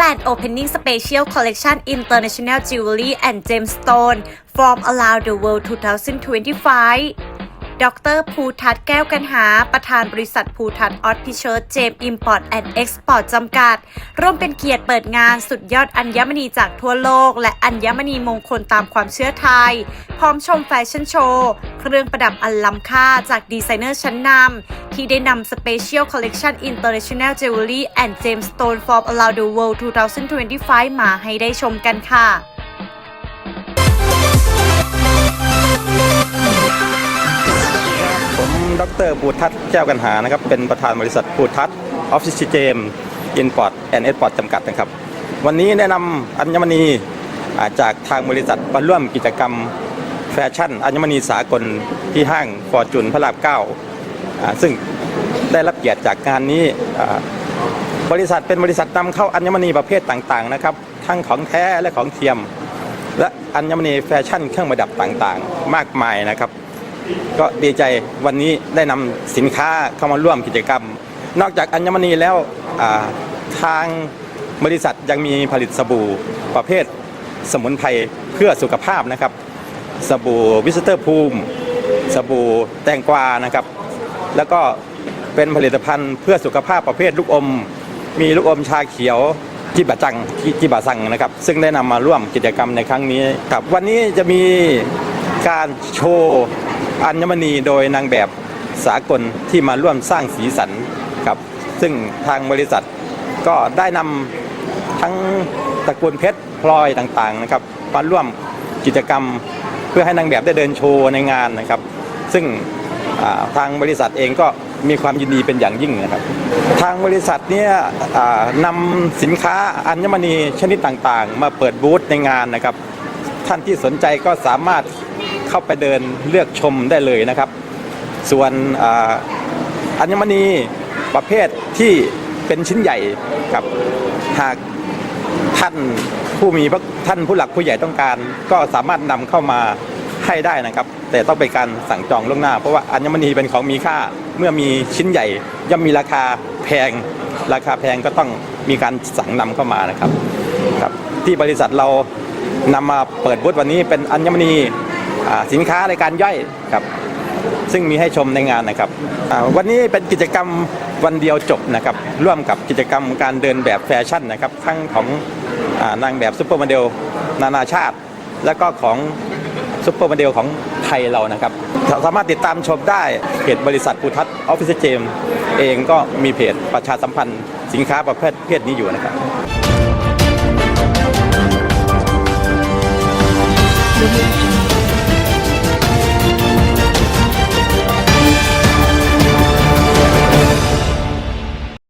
and opening special collection international jewelry and gemstone from around the world 2025 ดรภูทัศแก้วกันหา ประธานบริษัทภูทัศออ t พิเชิร์ตเจมอิมพอร์ตแอนด์เอ็กซ์พอร์ตจำกัด ร่วมเป็นเกียรติเปิดงานสุดยอดอัญมณีจากทั่วโลก และอัญมณีมงคลตามความเชื่อไทย พร้อมชมแฟชั่นโชว์ เครื่องประดับอันล้ำค่าจากดีไซเนอร์ชั้นนำที่ได้นำ Special Collection International Jewelry and Gemstone from Around the World 2025 มาให้ได้ชมกันค่ะ ดรบูทัศน์แก้วกันหานะครับ เป็นประธานบริษัทบูทัศน์ออฟฟิศเจมอินพอร์ตแอนด์เอ็กพอร์ตจำกัดนะครับ วันนี้แนะนำอัญมณีาจากทางบริษัทมาร่วมกิจกรรมแฟชั่น อัญมณีสากลที่ห้างฟอร์จูนพระรามเก้าซึ่งได้รับเกียรติจากงานนี้บริษัทเป็นบริษัทนำเข้าอัญมณีประเภทต่างๆนะครับ ทั้งของแท้และของเทียม และอัญมณีแฟชั่นเครื่องประดับต่างๆ มากมายนะครับ ก็ดีใจวันนี้ได้นำสินค้าเข้ามาร่วมกิจกรรม นอกจากอัญมณีแล้วทางบริษัทยังมีผลิตสบู่ประเภทสมุนไพรเพื่อสุขภาพนะครับ สบู่วิสเตอร์ภูมิ สบู่แตงกวานะครับ แล้วก็เป็นผลิตภัณฑ์เพื่อสุขภาพประเภทลูกอม มีลูกอมชาเขียวจิบะจังจิบะซังนะครับ ซึ่งได้นำมาร่วมกิจกรรมในครั้งนี้ครับ วันนี้จะมีการโชว์ อัญมณีโดยนางแบบสากลที่มาร่วมสร้างสีสันครับ ซึ่งทางบริษัทก็ได้นำทั้งตระกูลเพชรพลอยต่างๆนะครับมาร่วมกิจกรรมเพื่อให้นางแบบได้เดินโชว์ในงานนะครับ ซึ่งทางบริษัทเองก็มีความยินดีเป็นอย่างยิ่งนะครับ ทางบริษัทเนี่ยนำสินค้าอัญมณีชนิดต่างๆ มาเปิดบูธในงานนะครับ ท่านที่สนใจก็สามารถ เข้าไปเดินเลือกชมได้เลยนะครับ ส่วนอ,อัญมณีประเภทที่เป็นชิ้นใหญ่ครับหากท่านผู้มีพระท่านผู้หลักผู้ใหญ่ต้องการ ก็สามารถนำเข้ามาให้ได้นะครับ แต่ต้องเป็นการสั่งจองล่วงหน้า เพราะว่าอัญมณีเป็นของมีค่าเมื่อมีชิ้นใหญ่ ย่อมมีราคาแพง ราคาแพงก็ต้องมีการสั่งนำเข้ามานะครับครับ ที่บริษัทเรานำมาเปิดบูธวันนี้เป็นอัญมณี สินค้ารายการย่อยครับ ซึ่งมีให้ชมในงานนะครับวันนี้เป็นกิจกรรมวันเดียวจบนะครับ ร่วมกับกิจกรรมการเดินแบบแฟชั่นนะครับทั้งของอานางแบบซุปเปอร์โมเดลนานาชาติ และก็ของซุปเปอร์โมเดลของไทยเรานะครับ สามารถติดตามชมได้เพจบริษัทปูทัศน์ออฟฟิศเจมเองก็มีเพจประชาสัมพันธ์สินค้าประเภทเพศนี้อยู่นะครับ Audio